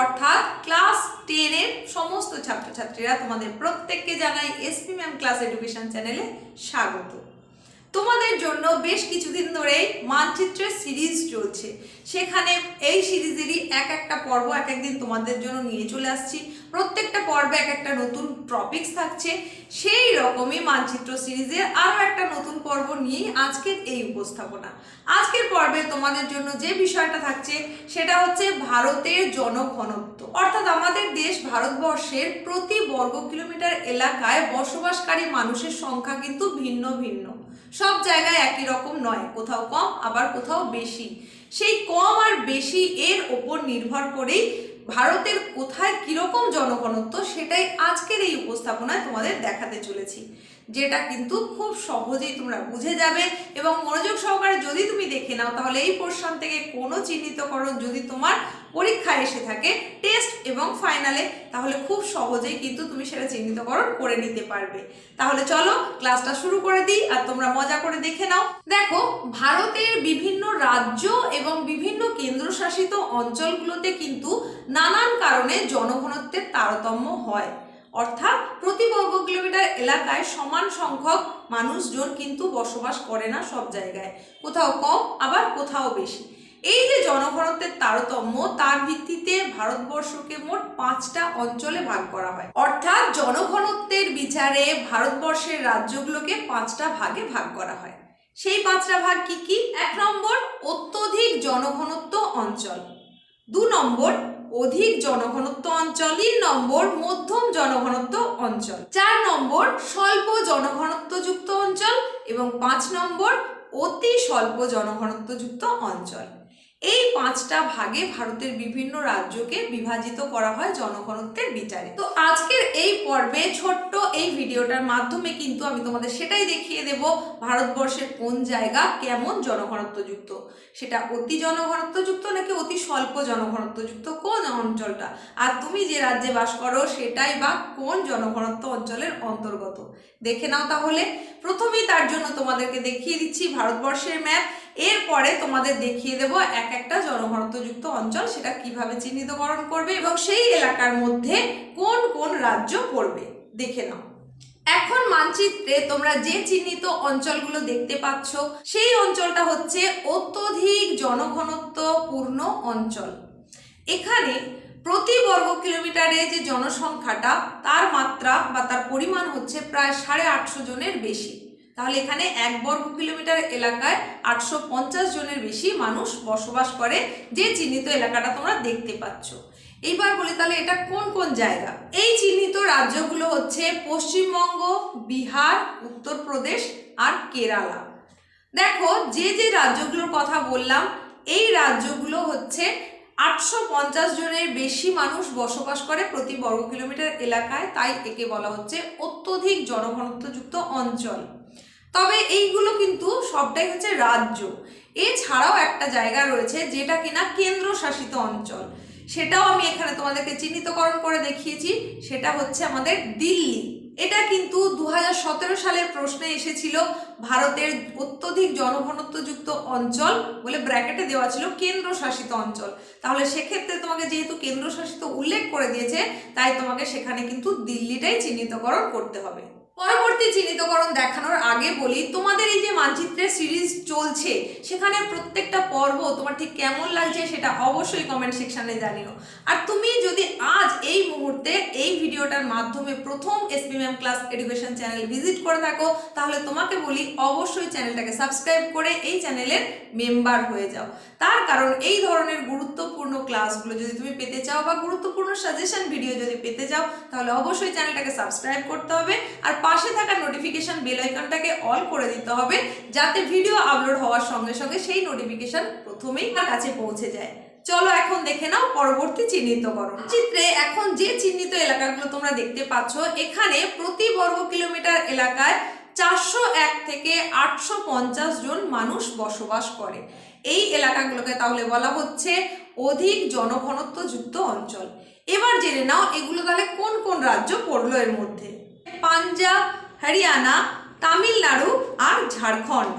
অর্থাৎ ক্লাস টেনের সমস্ত ছাত্রছাত্রীরা তোমাদের প্রত্যেককে জানাই এসপি ম্যাম ক্লাস এডুকেশন চ্যানেলে স্বাগত। তোমাদের জন্য বেশ কিছুদিন ধরেই মানচিত্রের সিরিজ চলছে। সেখানে এই সিরিজেরই এক একটা পর্ব এক একদিন তোমাদের জন্য নিয়ে চলে আসছি। প্রত্যেকটা পর্বে এক একটা নতুন টপিকস থাকছে। সেই রকমই মানচিত্র সিরিজের আরও একটা নতুন পর্ব নিয়েই আজকের এই উপস্থাপনা। আজকের পর্বে তোমাদের জন্য যে বিষয়টা থাকছে, সেটা হচ্ছে ভারতের জনঘনত্ব। অর্থাৎ আমাদের দেশ ভারতবর্ষের প্রতি বর্গ কিলোমিটার এলাকায় বসবাসকারী মানুষের সংখ্যা কিন্তু ভিন্ন ভিন্ন। সব জায়গায় একই রকম নয়, কোথাও কম, আবার কোথাও বেশি। সেই কম আর বেশি এর ওপর নির্ভর করেই ভারতের কোথায় কীরকম জনঘনত্ব সেটাই আজকের এই উপস্থাপনায় তোমাদের দেখাতে চলেছি। যেটা কিন্তু খুব সহজেই তোমরা বুঝে যাবে এবং মনোযোগ সহকারে যদি তুমি দেখে নাও, তাহলে এই পোর্শন থেকে কোনো চিহ্নিতকরণ যদি তোমার পরীক্ষায় এসে থাকে টেস্ট এবং ফাইনালে তাহলে খুব সহজেই কিন্তু তুমি সেটা চিহ্নিতকরণ করে নিতে পারবে। তাহলে চলো ক্লাসটা শুরু করে দিই আর তোমরা মজা করে দেখে নাও। দেখো, ভারতের বিভিন্ন রাজ্য এবং বিভিন্ন কেন্দ্রশাসিত অঞ্চলগুলোতে কিন্তু নানান কারণে জনঘনত্বের তারতম্য হয়। অর্থাৎ প্রতি বর্গ কিলোমিটার এলাকায় সমান সংখ্যক মানুষজন কিন্তু বসবাস করে না সব জায়গায়। কোথাও কম, আবার কোথাও বেশি। এই যে জনঘনত্বের তারতম্য, তার ভিত্তিতে ভারতবর্ষকে মোট পাঁচটা অঞ্চলে ভাগ করা হয়। অর্থাৎ জনঘনত্বের বিচারে ভারতবর্ষের রাজ্যগুলোকে পাঁচটা ভাগে ভাগ করা হয়। সেই পাঁচটা ভাগ কি কি? এক নম্বর, অত্যধিক জনঘনত্ব অঞ্চল। দু নম্বর, অধিক জনঘনত্ব অঞ্চল। তিন নম্বর, মধ্যম জনঘনত্ব অঞ্চল। চার নম্বর, স্বল্প জনঘনত্বযুক্ত অঞ্চল। এবং পাঁচ নম্বর, অতি স্বল্প জনঘনত্বযুক্ত অঞ্চল। এই পাঁচটা ভাগে ভারতের বিভিন্ন রাজ্যকে বিভাজিত করা হয় জনঘনত্বের বিচারে। তো আজকের এই পর্বে ছোট্ট এই ভিডিওটার মাধ্যমে কিন্তু আমি তোমাদের সেটাই দেখিয়ে দেব ভারতবর্ষের কোন জায়গা কেমন জনঘনত্বযুক্ত সেটা অতি জনঘনত্বযুক্ত নাকি অতি স্বল্প জনঘনত্বযুক্ত কোন অঞ্চলটা? আর তুমি যে রাজ্যে বাস করো, সেটাই বা কোন জনঘনত্ব অঞ্চলের অন্তর্গত? দেখে নাও তাহলে। প্রথমেই তার জন্য তোমাদেরকে দেখিয়ে দিচ্ছি ভারতবর্ষের ম্যাপ। এরপরে তোমাদের দেখিয়ে দেব এক একটা জনঘনত্বযুক্ত অঞ্চল সেটা কীভাবে চিহ্নিতকরণ করবে এবং সেই এলাকার মধ্যে কোন কোন রাজ্য পড়বে, দেখে নাও। এখন মানচিত্রে তোমরা যে চিহ্নিত অঞ্চলগুলো দেখতে পাচ্ছ, সেই অঞ্চলটা হচ্ছে অত্যধিক জনঘনত্বপূর্ণ অঞ্চল। এখানে প্রতি বর্গ কিলোমিটারে যে জনসংখ্যাটা, তার মাত্রা বা তার পরিমাণ হচ্ছে প্রায় সাড়ে আটশো জনের বেশি। তাহলে এখানে এক বর্গ কিলোমিটার এলাকায় আটশো পঞ্চাশ জনের বেশি মানুষ বসবাস করে যে চিহ্নিত এলাকাটা তোমরা দেখতে পাচ্ছ। এইবার বলি তাহলে এটা কোন কোন জায়গা? এই চিহ্নিত রাজ্যগুলো হচ্ছে পশ্চিমবঙ্গ, বিহার, উত্তরপ্রদেশ আর কেরালা। দেখো, যে যে রাজ্যগুলোর কথা বললাম, এই রাজ্যগুলো হচ্ছে আটশো পঞ্চাশ জনের বেশি মানুষ বসবাস করে প্রতি বর্গ কিলোমিটার এলাকায়। তাই একে বলা হচ্ছে অত্যধিক জনঘনত্বযুক্ত অঞ্চল। তবে এইগুলো কিন্তু সবটাই হচ্ছে রাজ্য। এছাড়াও একটা জায়গা রয়েছে যেটা কিনা কেন্দ্রশাসিত অঞ্চল। সেটাও আমি এখানে তোমাদেরকে চিহ্নিতকরণ করে দেখিয়েছি, সেটা হচ্ছে আমাদের দিল্লি। এটা কিন্তু দু হাজার সতেরো সালের প্রশ্নে এসেছিল ভারতের অত্যধিক জনঘনত্বযুক্ত অঞ্চল বলে ব্র্যাকেটে দেওয়া ছিল কেন্দ্রশাসিত অঞ্চল। তাহলে সেক্ষেত্রে তোমাকে যেহেতু কেন্দ্রশাসিত উল্লেখ করে দিয়েছে, তাই তোমাকে সেখানে কিন্তু দিল্লিটাই চিহ্নিতকরণ করতে হবে। পরবর্তী চিহ্নিতকরণ দেখানোর আগে বলি, তোমাদের এই যে মানচিত্রের সিরিজ চলছে সেখানে প্রত্যেকটা পর্ব তোমার ঠিক কেমন লাগছে সেটা অবশ্যই কমেন্ট সেকশানে জানিও। আর তুমি যদি আজ এই মুহূর্তে এই ভিডিওটার মাধ্যমে প্রথম SP ma'am class education channel visit করে থাকো, তাহলে তোমাকে বলি অবশ্যই চ্যানেলটাকে সাবস্ক্রাইব করে এই চ্যানেলের মেম্বার হয়ে যাও। তার কারণ এই ধরনের গুরুত্বপূর্ণ ক্লাসগুলো যদি তুমি পেতে চাও বা গুরুত্বপূর্ণ সাজেশন ভিডিও যদি পেতে চাও, তাহলে অবশ্যই চ্যানেলটাকে সাবস্ক্রাইব করতে হবে। আর পাশে থাকা নোটিফিকেশন বেল আইকনটাকে অল করে দিতে হবে, যাতে ভিডিও আপলোড হওয়ার সঙ্গে সঙ্গে সেই নোটিফিকেশন প্রথমেই তার কাছে পৌঁছে যায়। চলো এখন দেখে নাও পরবর্তী চিহ্নিত চিহ্নিতকরণ। চিত্রে এখন যে চিহ্নিত এলাকাগুলো তোমরা দেখতে পাচ্ছ, এখানে প্রতি বর্গ কিলোমিটার এলাকায় চারশো এক থেকে আটশো পঞ্চাশ জন মানুষ বসবাস করে। এই এলাকাগুলোকে তাহলে বলা হচ্ছে অধিক জনঘনত্বযুক্ত অঞ্চল। এবার জেনে নাও এগুলো তাহলে কোন কোন রাজ্য পড়ল এর মধ্যে। পাঞ্জাব, হরিয়ানা, তামিলনাড়ু আর ঝাড়খণ্ড।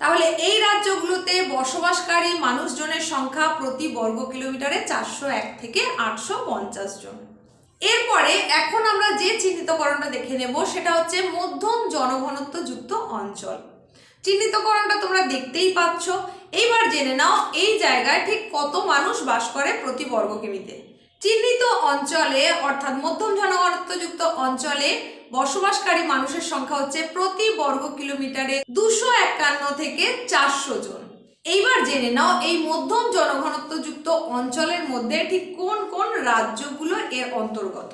তাহলে এই রাজ্যগুলোতে বসবাসকারী মানুষজনের সংখ্যা প্রতি বর্গ কিলোমিটারে চারশো এক থেকে আটশো পঞ্চাশ জন। এরপরে এখন আমরা যে চিহ্নিতকরণটা দেখে নেব, সেটা হচ্ছে মধ্যম জনঘনত্ব যুক্ত অঞ্চল। চিহ্নিতকরণটা তোমরা দেখতেই পাচ্ছ। এইবার জেনে নাও এই জায়গায় ঠিক কত মানুষ বাস করে প্রতি বর্গ কিমিতে। চিহ্নিত অঞ্চলে, অর্থাৎ মধ্যম জনঘনত্বযুক্ত অঞ্চলে বসবাসকারী মানুষের সংখ্যা হচ্ছে প্রতি বর্গ কিলোমিটারে দুশো একান্ন থেকে চারশো জন। এইবার জেনে নাও এই মধ্যম জনঘনত্বযুক্ত অঞ্চলের মধ্যে ঠিক কোন কোন রাজ্যগুলো এর অন্তর্গত।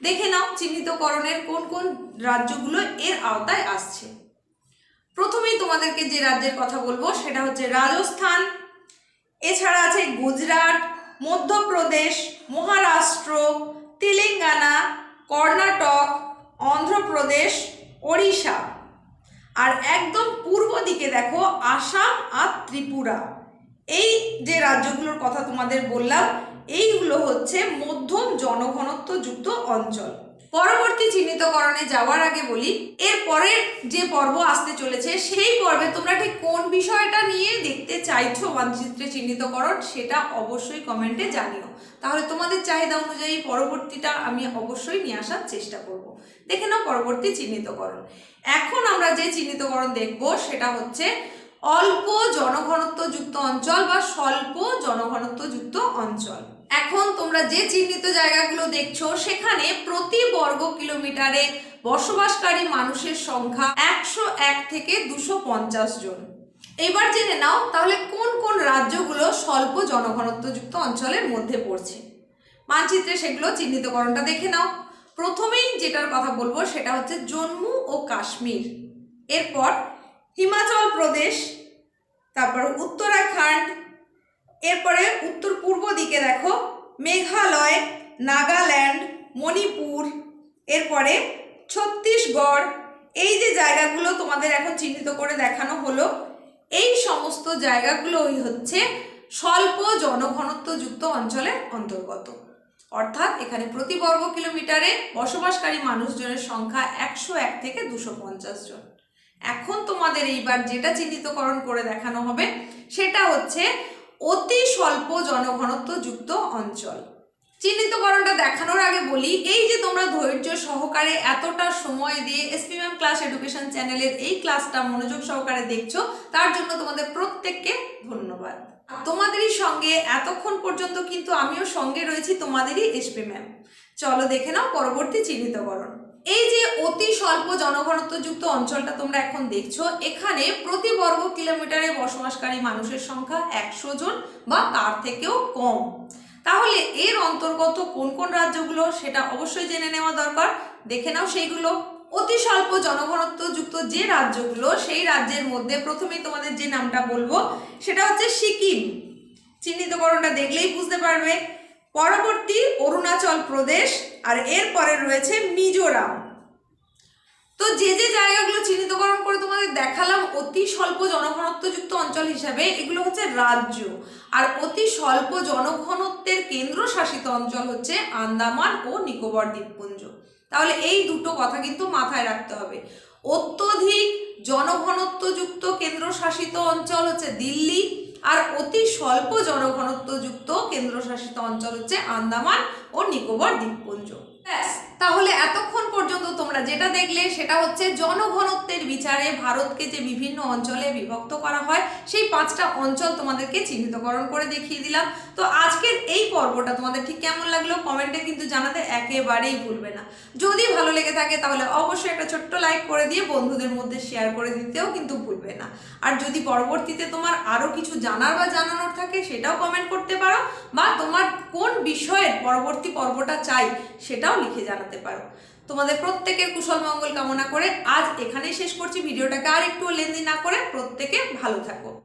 দেখে নাও চিহ্নিতকরণের কোন কোন রাজ্যগুলো এর আওতায় আসছে। প্রথমেই তোমাদেরকে যে রাজ্যের কথা বলব সেটা হচ্ছে রাজস্থান। এছাড়া আছে গুজরাট মধ্যপ্রদেশ, মহারাষ্ট্র, তেলেঙ্গানা, কর্ণাটক, অন্ধ্রপ্রদেশ, ওড়িশা। আর একদম পূর্ব দিকে দেখো, আসাম আর ত্রিপুরা। এই যে রাজ্যগুলোর কথা তোমাদের বললাম, এইগুলো হচ্ছে মধ্যম জনঘনত্ব যুক্ত অঞ্চল। পরবর্তী চিহ্নিতকরণে যাওয়ার আগে বলি, এর পরের যে পর্ব আসতে চলেছে, সেই পর্বে তোমরা ঠিক কোন বিষয়টা নিয়ে দেখতে চাইছো মানচিত্রে চিহ্নিতকরণ, সেটা অবশ্যই কমেন্টে জানিও। তাহলে তোমাদের চাহিদা অনুযায়ী পরবর্তীটা আমি অবশ্যই নিয়ে আসার চেষ্টা করব। দেখে নাও পরবর্তী চিহ্নিতকরণ। এখন আমরা যে চিহ্নিতকরণ দেখব, সেটা হচ্ছে অল্প জনঘনত্বযুক্ত অঞ্চল বা স্বল্প জনঘনত্বযুক্ত অঞ্চল। এখন তোমরা যে চিহ্নিত জায়গাগুলো দেখছ, সেখানে প্রতি বর্গ কিলোমিটারে বসবাসকারী মানুষের সংখ্যা একশো এক থেকে দুশো পঞ্চাশ জন। এবার জেনে নাও, তাহলে কোন কোন রাজ্যগুলো স্বল্প জনঘনত্বযুক্ত অঞ্চলের মধ্যে পড়ছে? মানচিত্রে সেগুলো চিহ্নিতকরণটা দেখে নাও। প্রথমেই যেটার কথা বলব, সেটা হচ্ছে জম্মু ও কাশ্মীর। এরপর হিমাচল প্রদেশ, তারপর উত্তরাখণ্ড, এরপরে উত্তর পূর্ব দিকে দেখো, মেঘালয়, নাগাল্যান্ড, মণিপুর, এরপরে ছত্তিশগড়, এই যে জায়গাগুলো তোমাদের এখন চিহ্নিত করে দেখানো হলো, এই সমস্ত জায়গাগুলোই হচ্ছে স্বল্প জনঘনত্বযুক্ত অঞ্চলের অন্তর্গত। অর্থাৎ এখানে প্রতি বর্গ কিলোমিটারে বসবাসকারী মানুষজনের সংখ্যা একশো এক থেকে দুশো পঞ্চাশ জন। এখন তোমাদের এইবার যেটা চিহ্নিতকরণ করে দেখানো হবে, সেটা হচ্ছে অতি স্বল্প জনঘনত্বযুক্ত অঞ্চল। চিহ্নিতকরণটা দেখানোর আগে বলি, এই যে তোমরা ধৈর্য সহকারে এতটা সময় দিয়ে এসপি ম্যাম ক্লাস এডুকেশন চ্যানেলের এই ক্লাসটা মনোযোগ সহকারে দেখছ, তার জন্য তোমাদের প্রত্যেককে ধন্যবাদ। তোমাদেরই সঙ্গে এতক্ষণ পর্যন্ত কিন্তু আমিও সঙ্গে রয়েছি, তোমাদেরই এসপি ম্যাম চলো দেখে নাও পরবর্তী চিহ্নিতকরণ। এই যে অতি স্বল্প জনঘনত্বযুক্ত অঞ্চলটা তোমরা এখন দেখছ, এখানে প্রতি বর্গ কিলোমিটারে বসবাসকারী মানুষের সংখ্যা একশো জন বা তার থেকেও কম। তাহলে এর অন্তর্গত কোন কোন রাজ্যগুলো সেটা অবশ্যই জেনে নেওয়া দরকার। দেখে নাও সেইগুলো। অতি স্বল্প জনঘনত্বযুক্ত যে রাজ্যগুলো, সেই রাজ্যের মধ্যে প্রথমেই তোমাদের যে নামটা বলব, সেটা হচ্ছে সিকিম। চিহ্নিতকরণটা দেখলেই বুঝতে পারবে। পরবর্তী অরুণাচল প্রদেশ আর এরপরে রয়েছে মিজোরাম। তো যে যে জায়গাগুলো চিহ্নিতকরণ করে তোমাদের দেখালাম, অতি স্বল্প জনঘনত্বযুক্ত অঞ্চল হিসাবে এগুলো হচ্ছে রাজ্য। আর অতি স্বল্প জনঘনত্বের কেন্দ্রশাসিত অঞ্চল হচ্ছে আন্দামান ও নিকোবর দ্বীপপুঞ্জ। তাহলে এই দুটো কথা কিন্তু মাথায় রাখতে হবে। অত্যধিক জনঘনত্বযুক্ত কেন্দ্রশাসিত অঞ্চল হচ্ছে দিল্লি আর অতি স্বল্প জনঘনত্বযুক্ত কেন্দ্রশাসিত অঞ্চল হচ্ছে আন্দামান ও নিকোবর দ্বীপপুঞ্জ। ব্যাস, তাহলে এতক্ষণ পর্যন্ত যেটা দেখলে সেটা হচ্ছে জনঘনত্বের বিচারে ভারতকে যে বিভিন্ন অঞ্চলে বিভক্ত করা হয়, সেই পাঁচটা অঞ্চল তোমাদেরকে চিহ্নিতকরণ করে দেখিয়ে দিলাম। তো আজকের এই পর্বটা তোমাদের ঠিক কেমন লাগল? কমেন্টে কিন্তু জানাতে একেবারেই ভুলবে না। যদি ভালো লেগে থাকে তাহলে অবশ্যই একটা ছোট্ট লাইক করে দিয়ে বন্ধুদের মধ্যে শেয়ার করে দিতেও কিন্তু ভুলবে না। আর যদি পরবর্তীতে তোমার আরও কিছু জানার বা জানানোর থাকে সেটাও কমেন্ট করতে পারো বা তোমার কোন বিষয়ের পরবর্তী পর্বটা চাই সেটাও লিখে জানাতে পারো। তোমাদের প্রত্যেকের কুশল মঙ্গল কামনা করে আজ এখানেই শেষ করছি। ভিডিওটাকে আর একটু লেনদেন না করে প্রত্যেকে ভালো থাকো।